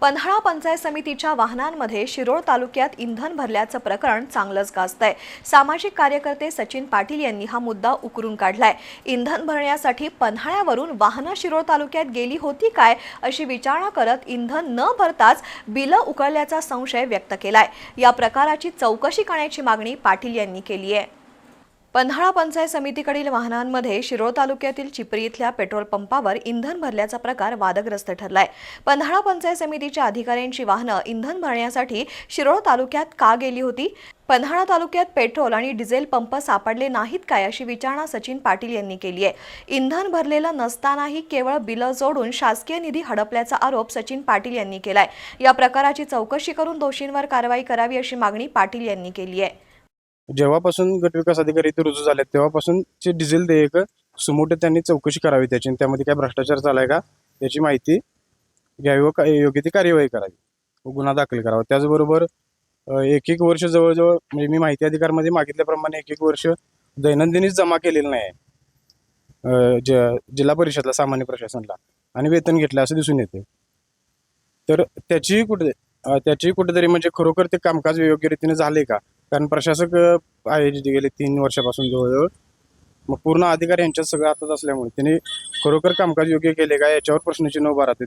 पन्हाळा पंचायत समितीच्या वाहनांमध्ये शिरोळ तालुक्यात इंधन भरल्याचं प्रकरण चांगलंच गाजतंय. सामाजिक कार्यकर्ते सचिन पाटील यांनी हा मुद्दा उकरून काढलाय. इंधन भरण्यासाठी पन्हाळ्यावरून वाहनं शिरोळ तालुक्यात गेली होती काय अशी विचारणा करत इंधन न भरताच बिलं उकळल्याचा संशय व्यक्त केलाय. या प्रकाराची चौकशी करण्याची मागणी पाटील यांनी केली आहे पन्हाळा पंचायत समितीकडील वाहनांमध्ये शिरोळ तालुक्यातील चिपरी इथल्या पेट्रोल पंपावर इंधन भरल्याचा प्रकार वादग्रस्त ठरलाय. पन्हाळा पंचायत समितीच्या अधिकाऱ्यांची वाहनं इंधन भरण्यासाठी शिरोळ तालुक्यात का गेली होती? पन्हाळा तालुक्यात पेट्रोल आणि डिझेल पंप सापडले नाहीत काय अशी विचारणा सचिन पाटील यांनी केली आहे. इंधन भरलेलं नसतानाही केवळ बिलं जोडून शासकीय निधी हडपल्याचा आरोप सचिन पाटील यांनी केलाय. या प्रकाराची चौकशी करून दोषींवर कारवाई करावी अशी मागणी पाटील यांनी केली आहे. जेव्हापासून गटविकास अधिकारी इथे रुजू झाले तेव्हापासूनचे डिझेल देयक सुमोटे त्यांनी चौकशी करावी त्याची आणि त्यामध्ये काय भ्रष्टाचार चालाय का याची माहिती घ्यावी व योग्य ती कार्यवाही करावी व गुन्हा दाखल करावा. त्याचबरोबर एक एक वर्ष जवळजवळ म्हणजे मी माहिती अधिकारमध्ये मागितल्याप्रमाणे एक एक वर्ष दैनंदिनीच जमा केलेलं नाही. आहे ज जिल्हा परिषदला सामान्य प्रशासनला आणि वेतन घेतलं असं दिसून येते तर त्याचीही कुठे त्याचीही त्याची कुठेतरी म्हणजे खरोखर ते कामकाज योग्य रीतीने झाले का? कारण प्रशासक आहे जे गेले तीन वर्षापासून जवळजवळ. मग पूर्ण अधिकार यांच्यात सगळं हातात असल्यामुळे त्यांनी खरोखर कामकाज योग्य केले का? याच्यावर प्रश्नचिन्ह उभा राहते.